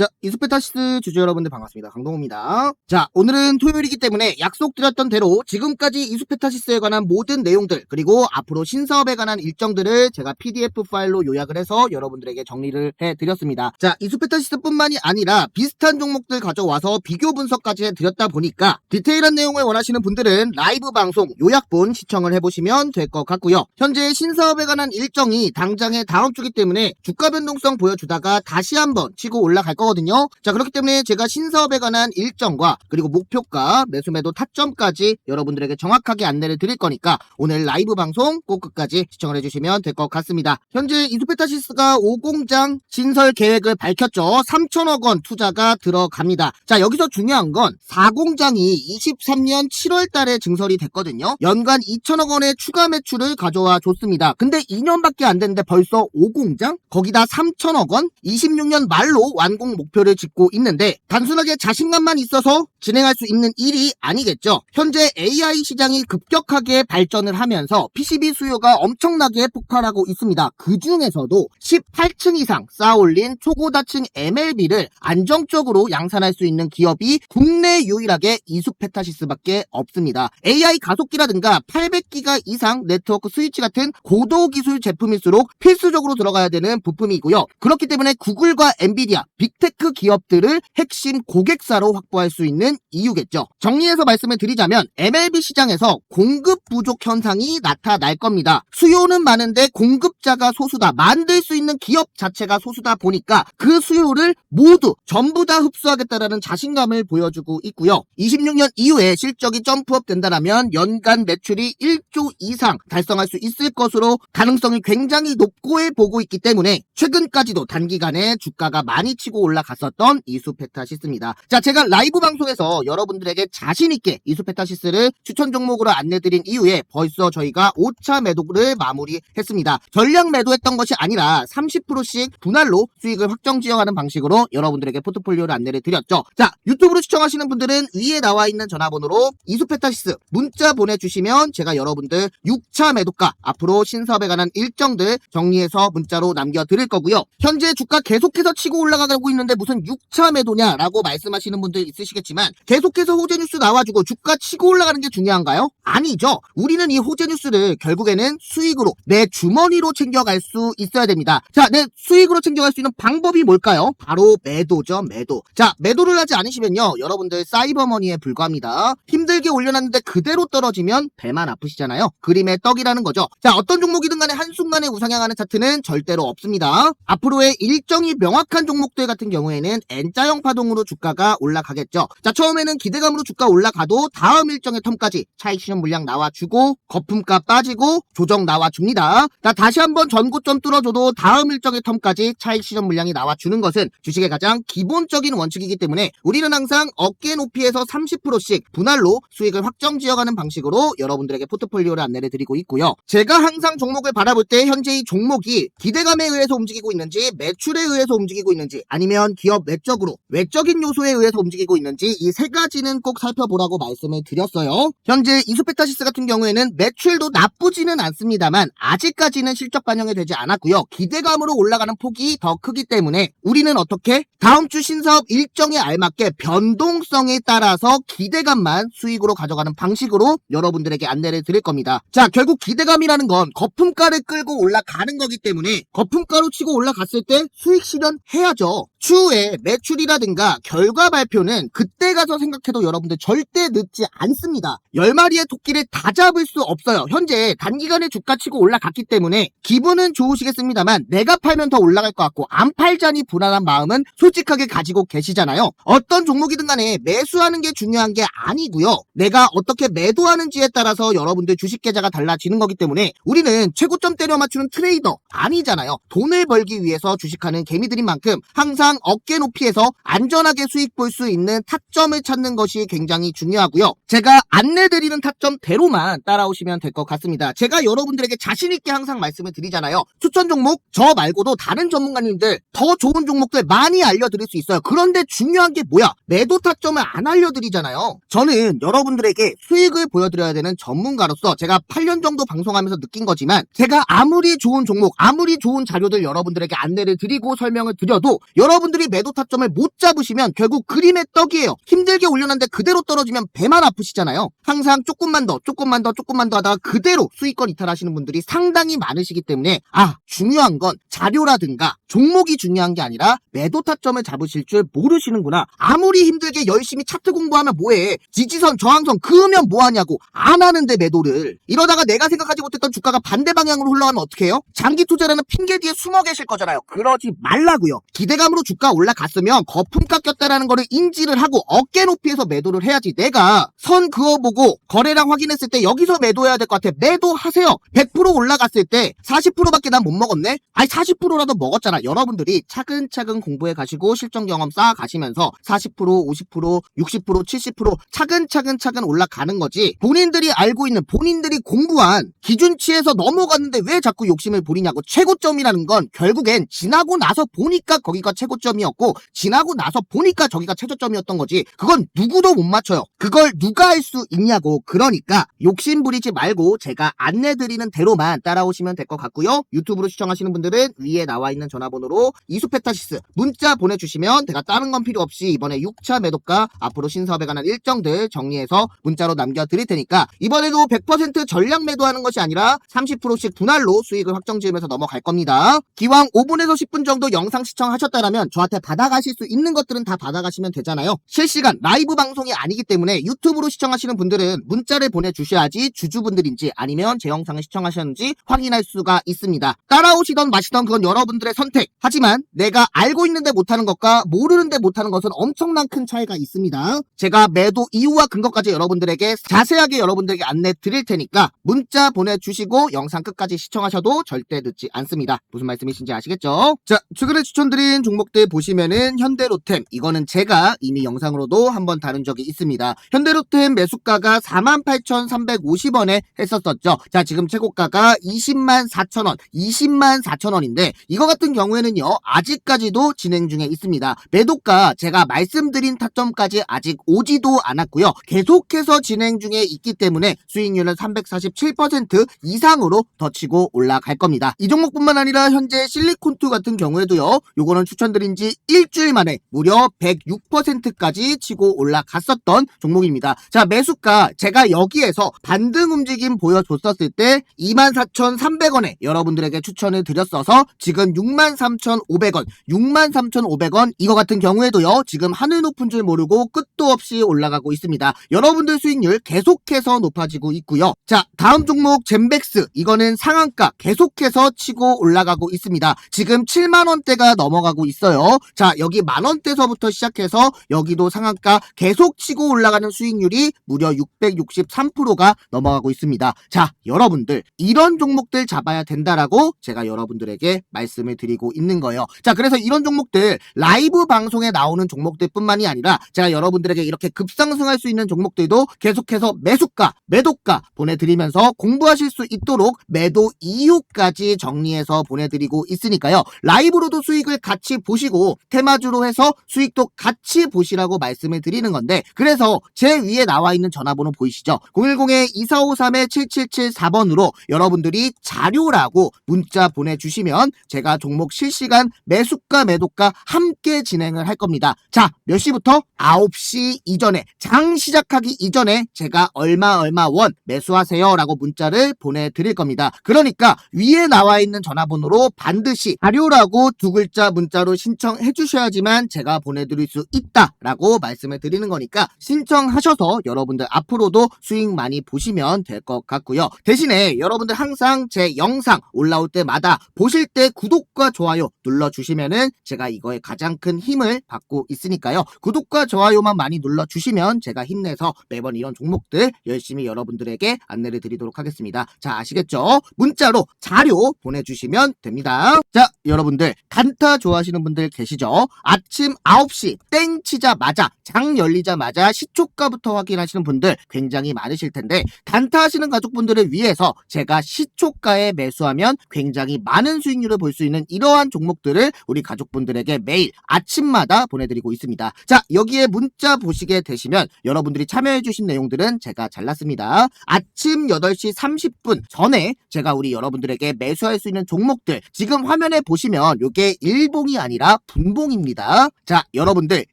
자, 이스페타시스 주주 여러분들 반갑습니다. 강동호입니다. 자, 오늘은 토요일이기 때문에 약속드렸던 대로 지금까지 이스페타시스에 관한 모든 내용들, 그리고 앞으로 신사업에 관한 일정들을 제가 PDF 파일로 요약을 해서 여러분들에게 정리를 해드렸습니다. 자, 이스페타시스뿐만이 아니라 비슷한 종목들 가져와서 비교 분석까지 해드렸다 보니까 디테일한 내용을 원하시는 분들은 라이브 방송 요약본 시청을 해보시면 될 것 같고요. 현재 신사업에 관한 일정이 당장의 다음 주기 때문에 주가 변동성 보여주다가 다시 한번 치고 올라갈 거거든요. 자, 그렇기 때문에 제가 신사업에 관한 일정과 그리고 목표가 매수 매도 타점까지 여러분들에게 정확하게 안내를 드릴 거니까 오늘 라이브 방송 꼭 끝까지 시청을 해주시면 될 것 같습니다. 현재 이수페타시스가 5공장 신설 계획을 밝혔죠. 3천억 원 투자가 들어갑니다. 자, 여기서 중요한 건 4공장이 23년 7월 달에 증설이 됐거든요. 연간 2천억 원의 추가 매출을 가져와 줬습니다. 근데 2년밖에 안 됐는데 벌써 5공장? 거기다 3천억 원? 26년 말로 완공 목표를 짓고 있는데 단순하게 자신감만 있어서 진행할 수 있는 일이 아니겠죠. 현재 AI 시장이 급격하게 발전을 하면서 PCB 수요가 엄청나게 폭발하고 있습니다. 그 중에서도 18층 이상 쌓아올린 초고다층 MLB를 안정적으로 양산할 수 있는 기업이 국내 유일하게 이수페타시스밖에 없습니다. AI 가속기라든가 800기가 이상 네트워크 스위치 같은 고도 기술 제품일수록 필수적으로 들어가야 되는 부품이고요. 그렇기 때문에 구글과 엔비디아, 빅테크 기업들을 핵심 고객사로 확보할 수 있는 이유겠죠. 정리해서 말씀을 드리자면 MLB 시장에서 공급 부족 현상이 나타날 겁니다. 수요는 많은데 공급자가 소수다. 만들 수 있는 기업 자체가 소수다 보니까 그 수요를 모두 전부 다 흡수하겠다라는 자신감을 보여주고 있고요. 26년 이후에 실적이 점프업 된다면 연간 매출이 1조 이상 달성할 수 있을 것으로 가능성이 굉장히 높고해 보고 있기 때문에 최근까지도 단기간에 주가가 많이 치고 올라갔었던 이수페타시스입니다. 자, 제가 라이브 방송에서 여러분들에게 자신있게 이수페타시스를 추천 종목으로 안내드린 이후에 벌써 저희가 5차 매도를 마무리했습니다. 전량 매도했던 것이 아니라 30%씩 분할로 수익을 확정 지어가는 방식으로 여러분들에게 포트폴리오를 안내를 드렸죠. 자, 유튜브로 시청하시는 분들은 위에 나와 있는 전화번호로 이수페타시스 문자 보내주시면 제가 여러분들 6차 매도가 앞으로 신사업에 관한 일정들 정리해서 문자로 남겨드릴 거고요. 현재 주가 계속해서 치고 올라가고 있는데 무슨 6차 매도냐라고 말씀하시는 분들 있으시겠지만 계속해서 호재 뉴스 나와주고 주가 치고 올라가는 게 중요한가요? 아니죠. 우리는 이 호재 뉴스를 결국에는 수익으로 내 주머니로 챙겨갈 수 있어야 됩니다. 자, 내 수익으로 챙겨갈 수 있는 방법이 뭘까요? 바로 매도죠, 매도. 자, 매도를 하지 않으시면요. 여러분들 사이버머니에 불과합니다. 힘들게 올려놨는데 그대로 떨어지면 배만 아프시잖아요. 그림의 떡이라는 거죠. 자, 어떤 종목이든 간에 한순간에 우상향하는 차트는 절대로 없습니다. 앞으로의 일정이 명확한 종목들 같은 경우에는 N자형 파동으로 주가가 올라가겠죠. 자, 처음에는 기대감으로 주가 올라가도 다음 일정의 텀까지 차익 실현 물량 나와주고 거품값 빠지고 조정 나와줍니다. 자, 다시 한번 전고점 뚫어줘도 다음 일정의 텀까지 차익 실현 물량이 나와주는 것은 주식의 가장 기본적인 원칙이기 때문에 우리는 항상 어깨 높이에서 30%씩 분할로 수익을 확정 지어가는 방식으로 여러분들에게 포트폴리오를 안내를 드리고 있고요. 제가 항상 종목을 바라볼 때 현재 이 종목이 기대감에 의해서 움직이고 있는지 매출에 의해서 움직이고 있는지 아니면 기업 외적으로 외적인 요소에 의해서 움직이고 있는지 이세 가지는 꼭 살펴보라고 말씀을 드렸어요. 현재 이수페타시스 같은 경우에는 매출도 나쁘지는 않습니다만 아직까지는 실적 반영이 되지 않았고요. 기대감으로 올라가는 폭이 더 크기 때문에 우리는 어떻게 다음 주 신사업 일정에 알맞게 변동성에 따라서 기대감만 수익으로 가져가는 방식으로 여러분들에게 안내를 드릴 겁니다. 자, 결국 기대감이라는 건 거품가를 끌고 올라가는 거기 때문에 거품가로 치고 올라갔을 때 수익 실현 해야죠. 추후에 매출이라든가 결과 발표는 그때 가서 생각해도 여러분들 절대 늦지 않습니다. 10마리의 토끼를 다 잡을 수 없어요. 현재 단기간에 주가 치고 올라갔기 때문에 기분은 좋으시겠습니다만 내가 팔면 더 올라갈 것 같고 안 팔자니 불안한 마음은 솔직하게 가지고 계시잖아요. 어떤 종목이든 간에 매수하는 게 중요한 게 아니고요. 내가 어떻게 매도하는지에 따라서 여러분들 주식 계좌가 달라지는 거기 때문에 우리는 최고점 때려 맞추는 트레이더 아니잖아요. 돈을 벌기 위해서 주식하는 개미들인 만큼 항상 어깨 높이에서 안전하게 수익 볼 수 있는 타점을 찾는 것이 굉장히 중요하고요. 제가 안내드리는 타점대로만 따라오시면 될 것 같습니다. 제가 여러분들에게 자신있게 항상 말씀을 드리잖아요. 추천 종목 저 말고도 다른 전문가님들 더 좋은 종목들 많이 알려드릴 수 있어요. 그런데 중요한 게 뭐야? 매도 타점을 안 알려드리잖아요. 저는 여러분들에게 수익을 보여드려야 되는 전문가로서 제가 8년 정도 방송하면서 느낀 거지만 제가 아무리 좋은 종목, 아무리 좋은 자료들 여러분들에게 안내를 드리고 설명을 드려도 여러분 여러분들이 매도 타점을 못 잡으시면 결국 그림의 떡이에요. 힘들게 올려놨는데 그대로 떨어지면 배만 아프시잖아요. 항상 조금만 더, 조금만 더, 조금만 더 하다가 그대로 수익권 이탈하시는 분들이 상당히 많으시기 때문에 아, 중요한 건 자료라든가 종목이 중요한 게 아니라 매도 타점을 잡으실 줄 모르시는구나. 아무리 힘들게 열심히 차트 공부하면 뭐해. 지지선, 저항선 그으면 뭐하냐고. 안 하는데 매도를. 이러다가 내가 생각하지 못했던 주가가 반대 방향으로 흘러가면 어떡해요? 장기 투자라는 핑계 뒤에 숨어 계실 거잖아요. 그러지 말라고요. 기대감으로 주가 올라갔으면 거품 깎였다라는 거를 인지를 하고 어깨 높이에서 매도를 해야지. 내가 선 그어보고 거래량 확인했을 때 여기서 매도해야 될 것 같아. 매도하세요. 100% 올라갔을 때 40%밖에 난 못 먹었네? 아니 40%라도 먹었잖아. 여러분들이 차근차근 공부해 가시고 실전 경험 쌓아 가시면서 40%, 50%, 60%, 70% 차근차근 차근 올라가는 거지. 본인들이 알고 있는 본인들이 공부한 기준치에서 넘어갔는데 왜 자꾸 욕심을 부리냐고. 최고점이라는 건 결국엔 지나고 나서 보니까 거기가 최고 점이었고 지나고 나서 보니까 저기가 최저점이었던 거지. 그건 누구도 못 맞춰요. 그걸 누가 할 수 있냐고. 그러니까 욕심 부리지 말고 제가 안내드리는 대로만 따라오시면 될 것 같고요. 유튜브로 시청하시는 분들은 위에 나와 있는 전화번호로 이수페타시스 문자 보내주시면 제가 다른 건 필요 없이 이번에 6차 매도가 앞으로 신사업에 관한 일정들 정리해서 문자로 남겨드릴 테니까 이번에도 100% 전량 매도하는 것이 아니라 30%씩 분할로 수익을 확정 지으면서 넘어갈 겁니다. 기왕 5분에서 10분 정도 영상 시청하셨다면 저한테 받아가실 수 있는 것들은 다 받아가시면 되잖아요. 실시간 라이브 방송이 아니기 때문에 유튜브로 시청하시는 분들은 문자를 보내주셔야지 주주분들인지 아니면 제 영상을 시청하셨는지 확인할 수가 있습니다. 따라오시던 마시던 그건 여러분들의 선택. 하지만 내가 알고 있는데 못하는 것과 모르는데 못하는 것은 엄청난 큰 차이가 있습니다. 제가 매도 이유와 근거까지 여러분들에게 자세하게 여러분들에게 안내 드릴 테니까 문자 보내주시고 영상 끝까지 시청하셔도 절대 늦지 않습니다. 무슨 말씀이신지 아시겠죠? 자, 최근에 추천드린 종목 들 보시면은 현대로템 이거는 제가 이미 영상으로도 한번 다룬 적이 있습니다. 현대로템 매수가가 48,350원에 했었었죠. 자, 지금 최고가가 20만 4천원, 20만 4천원인데 이거 같은 경우에는요, 아직까지도 진행 중에 있습니다. 매도가 제가 말씀드린 타점까지 아직 오지도 않았고요. 계속해서 진행 중에 있기 때문에 수익률은 347% 이상으로 더 치고 올라갈 겁니다. 이 종목뿐만 아니라 현재 실리콘2 같은 경우에도요, 요거는 추천드 린지 일주일 만에 무려 106%까지 치고 올라갔었던 종목입니다. 자, 매수가 제가 여기에서 반등 움직임 보여줬었을 때 24,300원에 여러분들에게 추천을 드렸어서 지금 63,500원, 63,500원 이거 같은 경우에도요. 지금 하늘 높은 줄 모르고 끝도 없이 올라가고 있습니다. 여러분들 수익률 계속해서 높아지고 있고요. 자, 다음 종목 젠백스 이거는 상한가 계속해서 치고 올라가고 있습니다. 지금 7만 원대가 넘어가고 있어요. 자, 여기 만 원대서부터 시작해서 여기도 상한가 계속 치고 올라가는 수익률이 무려 663%가 넘어가고 있습니다. 자, 여러분들 이런 종목들 잡아야 된다라고 제가 여러분들에게 말씀을 드리고 있는 거예요. 자, 그래서 이런 종목들 라이브 방송에 나오는 종목들뿐만이 아니라 제가 여러분들에게 이렇게 급상승할 수 있는 종목들도 계속해서 매수가, 매도가 보내드리면서 공부하실 수 있도록 매도 이유까지 정리해서 보내드리고 있으니까요. 라이브로도 수익을 같이 보시 고 테마주로 해서 수익도 같이 보시라고 말씀을 드리는 건데 그래서 제 위에 나와 있는 전화번호 보이시죠? 010-2453-7774번으로 여러분들이 자료라고 문자 보내주시면 제가 종목 실시간 매수가 매도가 함께 진행을 할 겁니다. 자, 몇 시부터? 9시 이전에 장 시작하기 이전에 제가 얼마 얼마 원 매수하세요 라고 문자를 보내드릴 겁니다. 그러니까 위에 나와 있는 전화번호로 반드시 자료라고 두 글자 문자로 신 청해 주셔야지만 제가 보내드릴 수 있다라고 말씀을 드리는 거니까 신청하셔서 여러분들 앞으로도 수익 많이 보시면 될 것 같고요. 대신에 여러분들 항상 제 영상 올라올 때마다 보실 때 구독과 좋아요 눌러주시면은 제가 이거에 가장 큰 힘을 받고 있으니까요. 구독과 좋아요만 많이 눌러주시면 제가 힘내서 매번 이런 종목들 열심히 여러분들에게 안내를 드리도록 하겠습니다. 자, 아시겠죠? 문자로 자료 보내주시면 됩니다. 자, 여러분들 단타 좋아하시는 분들 계시죠? 아침 9시 땡 치자마자 장 열리자마자 시초가부터 확인하시는 분들 굉장히 많으실 텐데 단타 하시는 가족분들을 위해서 제가 시초가에 매수하면 굉장히 많은 수익률을 볼 수 있는 이러한 종목 종목들을 우리 가족분들에게 매일 아침마다 보내드리고 있습니다. 자, 여기에 문자 보시게 되시면 여러분들이 참여해주신 내용들은 제가 잘랐습니다. 아침 8시 30분 전에 제가 우리 여러분들에게 매수할 수 있는 종목들 지금 화면에 보시면 이게 일봉이 아니라 분봉입니다. 자, 여러분들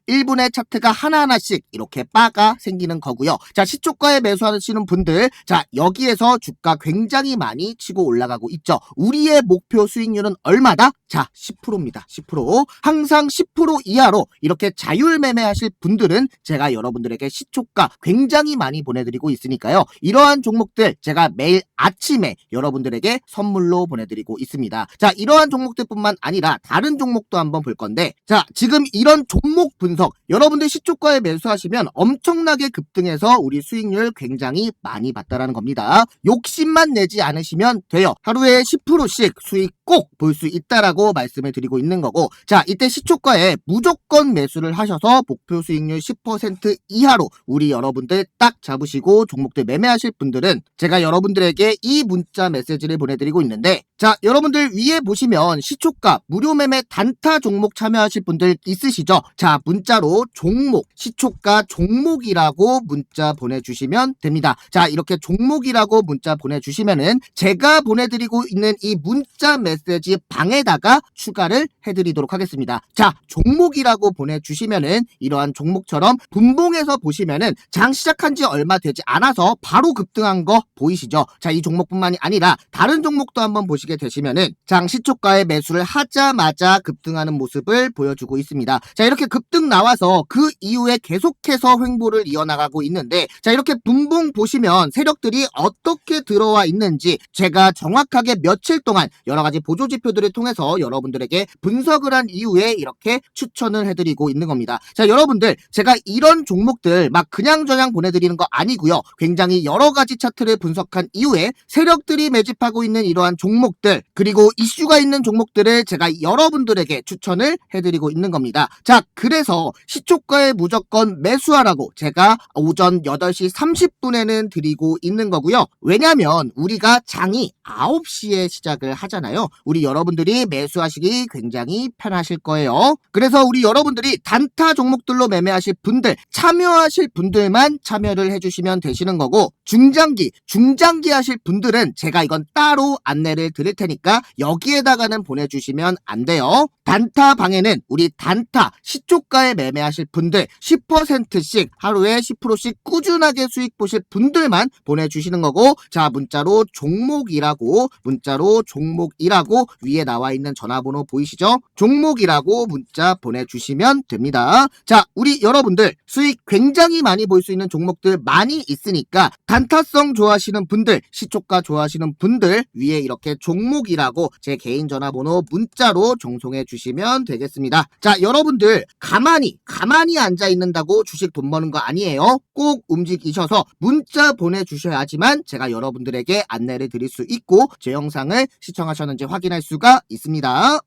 1분의 차트가 하나하나씩 이렇게 바가 생기는 거고요. 자, 시초가에 매수하시는 분들 자, 여기에서 주가 굉장히 많이 치고 올라가고 있죠. 우리의 목표 수익률은 얼마다? 자, 10%입니다. 10%. 항상 10% 이하로 이렇게 자율 매매하실 분들은 제가 여러분들에게 시초가 굉장히 많이 보내드리고 있으니까요. 이러한 종목들 제가 매일 아침에 여러분들에게 선물로 보내드리고 있습니다. 자, 이러한 종목들뿐만 아니라 다른 종목도 한번 볼 건데, 자, 지금 이런 종목 분석, 여러분들 시초가에 매수하시면 엄청나게 급등해서 우리 수익률 굉장히 많이 봤다라는 겁니다. 욕심만 내지 않으시면 돼요. 하루에 10%씩 수익 꼭 볼 수 있다라고 말씀 을 드리고 있는 거고, 자, 이때 시초가에 무조건 매수를 하셔서 목표 수익률 10% 이하로 우리 여러분들 딱 잡으시고 종목들 매매하실 분들은 제가 여러분들에게 이 문자 메시지를 보내드리고 있는데, 자, 여러분들 위에 보시면 시초가 무료 매매 단타 종목 참여하실 분들 있으시죠? 자, 문자로 종목, 시초가 종목이라고 문자 보내주시면 됩니다. 자, 이렇게 종목이라고 문자 보내주시면은 제가 보내드리고 있는 이 문자 메시지 방에다가 추가를 해드리도록 하겠습니다. 자, 종목이라고 보내주시면은 이러한 종목처럼 분봉에서 보시면은 장 시작한 지 얼마 되지 않아서 바로 급등한 거 보이시죠? 자, 이 종목뿐만이 아니라 다른 종목도 한번 보시게 되시면은 장 시초가에 매수를 하자마자 급등하는 모습을 보여주고 있습니다. 자, 이렇게 급등 나와서 그 이후에 계속해서 횡보를 이어나가고 있는데 자, 이렇게 분봉 보시면 세력들이 어떻게 들어와 있는지 제가 정확하게 며칠 동안 여러 가지 보조 지표들을 통해서 여러분들 에게 분석을 한 이후에 이렇게 추천을 해드리고 있는 겁니다. 자, 여러분들 제가 이런 종목들 막 그냥저냥 보내드리는 거 아니고요. 굉장히 여러 가지 차트를 분석한 이후에 세력들이 매집하고 있는 이러한 종목들 그리고 이슈가 있는 종목들을 제가 여러분들에게 추천을 해드리고 있는 겁니다. 자, 그래서 시초가에 무조건 매수하라고 제가 오전 8시 30분에는 드리고 있는 거고요. 왜냐면 우리가 장이 9시에 시작을 하잖아요. 우리 여러분들이 매수하시기 굉장히 편하실 거예요. 그래서 우리 여러분들이 단타 종목들로 매매하실 분들, 참여하실 분들만 참여를 해주시면 되시는 거고, 중장기, 중장기 하실 분들은 제가 이건 따로 안내를 드릴 테니까 여기에다가는 보내주시면 안 돼요. 단타 방에는 우리 단타 시초가에 매매하실 분들 10%씩 하루에 10%씩 꾸준하게 수익 보실 분들만 보내주시는 거고 자 문자로 종목이라고 문자로 종목이라고 위에 나와 있는 전화 번호 보이시죠? 종목이라고 문자 보내주시면 됩니다. 자 우리 여러분들 수익 굉장히 많이 볼 수 있는 종목들 많이 있으니까 단타성 좋아하시는 분들 시초가 좋아하시는 분들 위에 이렇게 종목이라고 제 개인 전화번호 문자로 정송해 주시면 되겠습니다. 자 여러분들 가만히 가만히 앉아 있는다고 주식 돈 버는 거 아니에요. 꼭 움직이셔서 문자 보내주셔야지만 제가 여러분들에게 안내를 드릴 수 있고 제 영상을 시청하셨는지 확인할 수가 있습니다.